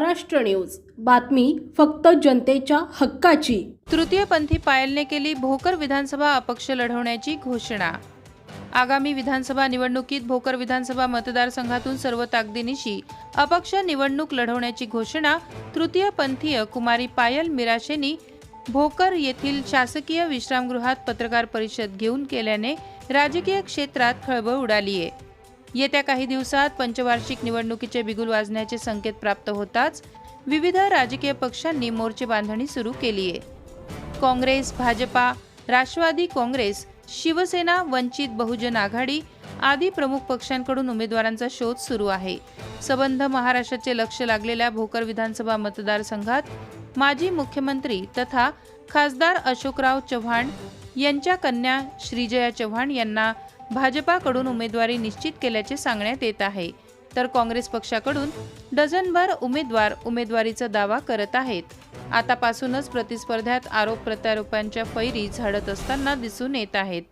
Maharashtra news. बातमी फक्त जनतेच्या हक्काची. तृतीयपंथी पायलने केली भोकर विधानसभा अपक्ष लढवण्याची घोषणा. आगामी विधानसभा निवडणुकीत भोकर विधानसभा मतदारसंघातून सर्व ताकदीनिशी अपक्ष निवडणूक लढवण्याची घोषणा तृतीयपंथीय कुमारी पायल मिराशेनी भोकर येथील शासकीय विश्रामगृहात पत्रकार परिषद घेऊन केल्याने राजकीय क्षेत्रात खळबळ उडाली आहे येत्या काही दिवसात पंचवार्षिक निवडणुकीचे बिगुल वाजण्याचे संकेत प्राप्त होताच विविध राजकीय पक्षांनी मोर्चे बांधणी सुरू केली आहे. काँग्रेस भाजपा राष्ट्रवादी काँग्रेस शिवसेना वंचित बहुजन आघाडी आदी प्रमुख पक्षांकडून उमेदवारांचा शोध सुरू आहे. सबंध महाराष्ट्राचे लक्ष लागलेल्या भोकर विधानसभा मतदारसंघात माजी मुख्यमंत्री तथा खासदार अशोकराव चव्हाण यांच्या कन्या श्रीजया चव्हाण यांना भाजपाकडून उमेदवारी निश्चित केल्याचे सांगण्यात येत आहे. तर काँग्रेस पक्षाकडून डझनभर उमेदवार उमेदवारीचा दावा करत आहेत. आतापासूनच प्रतिस्पर्ध्यात आरोप प्रत्यारोपांच्या फैरी झाडत असताना दिसून येत आहेत.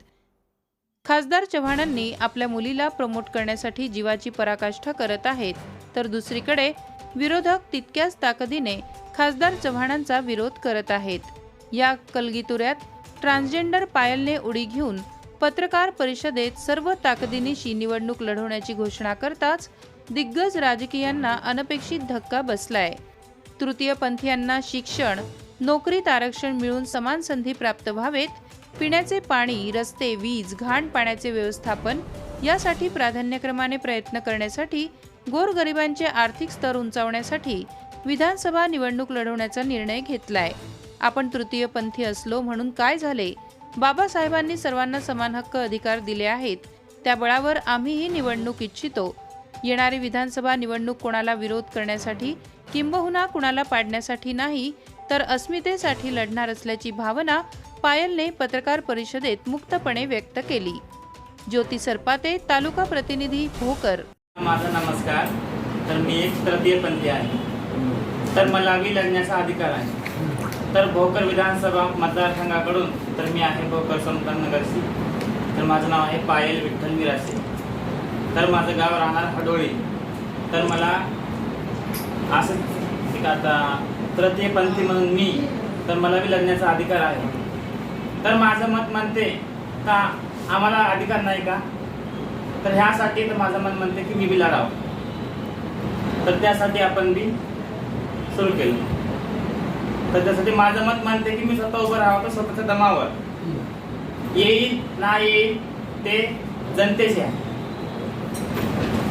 खासदार चव्हाणांनी आपल्या मुलीला प्रमोट करण्यासाठी जीवाची पराकाष्ठा करत आहेत. तर दुसरीकडे विरोधक तितक्याच ताकदीने खासदार चव्हाणांचा विरोध करत आहेत. या कलगीतुऱ्यात ट्रान्सजेंडर पायलने उडी घेऊन पत्रकार परिषदेत सर्व ताकदीनिशी निवडणूक लढवण्याची घोषणा करताच दिग्गज राजकीयांना अनपेक्षित धक्का बसलाय. तृतीयपंथीयांना शिक्षण नोकरीत आरक्षण मिळून समान संधी प्राप्त व्हावेत पिण्याचे पाणी रस्ते वीज घाण पाण्याचे व्यवस्थापन यासाठी प्राधान्यक्रमाने प्रयत्न करण्यासाठी गोरगरिबांचे आर्थिक स्तर उंचावण्यासाठी विधानसभा निवडणूक लढवण्याचा निर्णय घेतलाय. आपण तृतीयपंथी असलो म्हणून काय झाले? बाबासाहेबांनी सर्वांना समान हक्क अधिकार दिले आहेत. त्या बळावर आम्हीही निवडणूक इच्छितो. येणारी विधानसभा निवडणूक कोणाला विरोध करण्यासाठी किंबहुना कुणाला पाडण्यासाठी नाही तर अस्मितेसाठी लढणार असल्याची भावना पायलने पत्रकार परिषदेत मुक्तपणे व्यक्त केली. ज्योती सरपाते तालुका प्रतिनिधी भोकर. माझा नमस्कार. तर मी एक तृतीयपंथी आहे. तर मला लढण्याचा अधिकार आहे. तर भोकर विधानसभा मतदारसंघाकडून तर मी आहे भोकर संतान तर माझं नाव आहे पायल विठ्ठल मिरासे. तर माझं गाव राहणार हडोळी. तर मला असं एक आता तृतीयपंथी म्हणून मी तर मला बी लढण्याचा अधिकार आहे. तर माझं मत म्हणते का आम्हाला अधिकार नाही का? तर ह्यासाठी तर माझं मत म्हणते की मी बी लढावं. तर त्यासाठी आपण बी सुरू केलं. तर त्यासाठी माझं मत म्हणते की मी स्वतः उभं राहावं तर स्वतःच्या दमावर? येईल ना येईल ते जनतेचे आहे.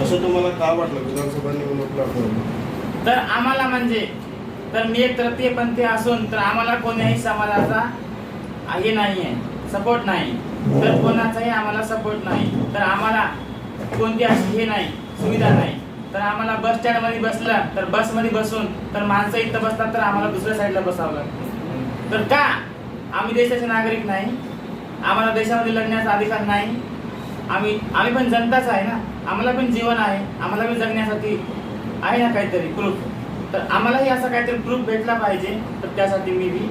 असं तुम्हाला का वाटलं? विधानसभा निवडणूक तर आम्हाला म्हणजे तर मी एक तृतीयपंथी असून तर आम्हाला कोण्याही समाजाचा हे नाही आहे सपोर्ट नाही. तर कोणाचाही आम्हाला सपोर्ट नाही. तर आम्हाला कोणती अशी हे नाही सुविधा नाही. तर आम्हाला बस स्टँडमध्ये बसला तर बसमध्ये बसून तर माणसं इथं बसतात तर आम्हाला दुसऱ्या साईडला बसावं लागतं. तर का? आम्ही देशाचे नागरिक नाही. आम्हाला देशामध्ये लढण्याचा अधिकार नाही. आम्ही आम्ही पण जनताच आहे ना. आम्हाला पण जीवन आहे. आम्हाला पण जगण्यासाठी आहे ना काहीतरी प्रूफ तर आम्हालाही असा काहीतरी प्रूफ भेटला पाहिजे. तर त्यासाठी मी बी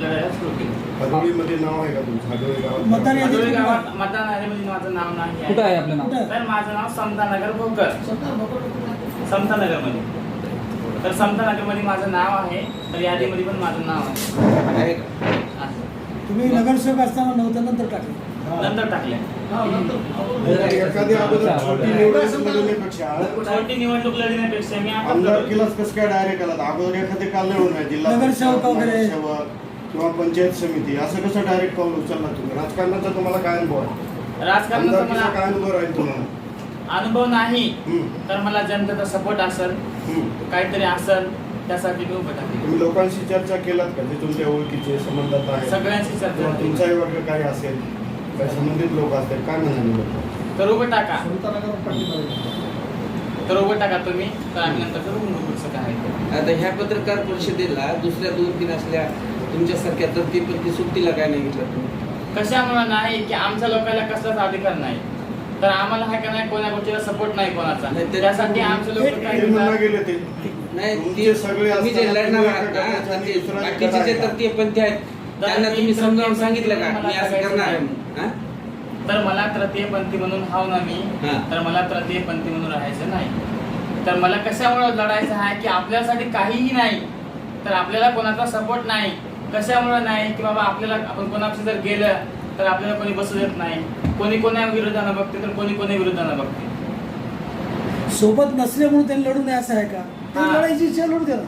लढायला सुरू केली हदोळीमध्ये नाव आहे का तुमचं? हदोळी गावात मतदान यादीत माधुरी कुठं गावात मतदान यादीमध्ये माझं नाव नाही कुठं आहे आहे आपलं नाव? तर माझं नाव समतानगर भोकर. समतानगरमध्ये तर समतानगरमध्ये माझं नाव आहे तर यादीमध्ये पण माझं नाव आहे. आहे का? आहे. तुम्ही नगरसेवक असताना नव्हतं नंतर टाकले. नंतर टाकले. एखादी अगोदर छोटी निवडणूक लढवण्यापेक्षा छोटी निवडणूक लढण्यापेक्षा मी आता आमदारकीलाच कसं काय डायरेक्ट आला? अगोदर एखादे काल आहे जिल्हा नगरसेवक वगैरे. नगरसेवक. किंवा पंचायत समिती असं कसं डायरेक्ट पाऊल उचलला तुम्ही? राजकारणाचा तुम्हाला काय अनुभव आहे? राजकारणाचा आमदारकीचा काय अनुभव राहील तुम्हाला? अनुभव नाही हम्म, तर मला जनतेचा सपोर्ट असेल हम्म. काहीतरी असेल त्यासाठी मी उभं टाकले तुम्ही लोकांशी चर्चा केलात का? जे तुमच्या ओळखीचे संबंधात आहे सगळ्यांशी किंवा चर्चा केली. तुमचाही वर्ग काही असेल काही संबंधित लोक असतील काय म्हणाले लोक तर उभं टाका. तर उभं टाका तुम्ही तर आम्ही नंतर करू पुढचं काय आहे. आता ह्या पत्रकार परिषदेला दुसऱ्या दोन तीन असल्या तुमच्यासारख्या तर ती पण ती सुट्टीला काय नाही घेतलं तुम्ही कशामुळे नाही की आमच्या लोकांना कसलाच अधिकार नाही तर आम्हाला हा का नाही कोणा गोष्टीला सपोर्ट नाही कोणाचा नाही, ते- त्यासाठी आमचे लोक काय ते म्हणला करतात गेले ते नाही तुमचे ती सगळे तुम्ही जे असताना लढणार आहात ना तर ते दुसरा बाकीचे का? तृतीयपंथी आहेत त्यांना मी तुम्ही समजावून सांगितलं का मला मी असं करणार आहे. म्हणून. हा? तर मला तृतीयपंथी म्हणून हाव ना मी हा. तर मला तृतीयपंथी म्हणून राहायचं नाही तर मला कशामुळे लढायचं आहे की आपल्यासाठी काहीही नाही तर आपल्याला कोणाचा सपोर्ट नाही कशामुळे नाही की बाबा आपल्याला आपण कोणापाशी जर गेलं तर आपल्याला कोणी बसू देत नाही. कोणी कोणा विरोधानं बघते तर कोणी कोणी विरोधानं बघते. सोबत नसल्यामुळे त्यांनी लढू नये असं आहे का? त्यांनी हा. लढायची इच्छा लढू द्या ना.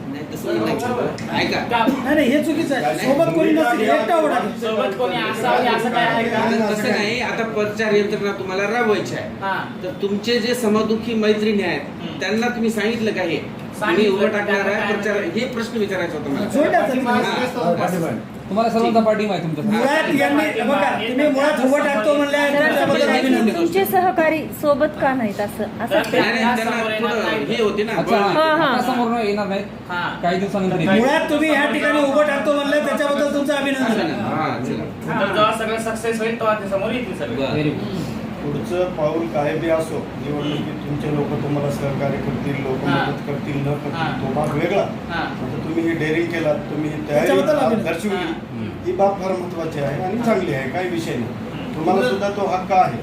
नाही नाही हे चुकीचं आहे. सोबत कोणी नसेल एकटा टाकेल. सोबत कोणी असावे असं काय आहे का? तसं नाही आता प्रचार यंत्रणा तुम्हाला राबवायची आहे. हा. तर तुमचे जे समदुखी मैत्रिणी आहेत. त्यांना तुम्ही सांगितलं का हे? सांगितलं. उभं टाकणार आहे प्रचार? हे प्रश्न विचारायचा होता मला. तुम्हाला सर्वांचा पाठिंबा आहे तुमच्या मुळात यांनी बघा तुम्ही मुळात उभं टाकतो म्हणल्या त्याच्याबद्दल तर- अभिनंदन तुमचे सहकारी सोबत का नाहीत असं असं तर- नाही, नाही, त्यांना थोडं हे होते ना अच्छा हा, हा. आता समोर येणार नाहीत हा काही दिवसानंतर येतील. मुळात तुम्ही ह्या ठिकाणी उभं टाकतो म्हणलं त्याच्याबद्दल तुमचं अभिनंदन हा चला तर जेव्हा सगळं सक्सेस होईल तेव्हा ते समोर येतील सगळे बरं. पुढचं पाऊल काय बी असो निवडणुकीत तुमचे लोक तुम्हाला सहकार्य करतील लोक हा. मदत करतील न. करतील तो भाग वेगळा हा आता तुम्ही ही डेअरिंग केलात तुम्ही ही तयारी. दर्शवली हा. बाब फार महत्वाची आहे आणि चांगली आहे काही विषय नाही तुम्हाला सुद्धा तो हक्क आहे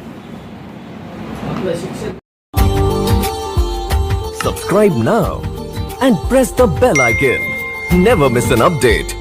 Subscribe now and press the bell icon. Never miss an update.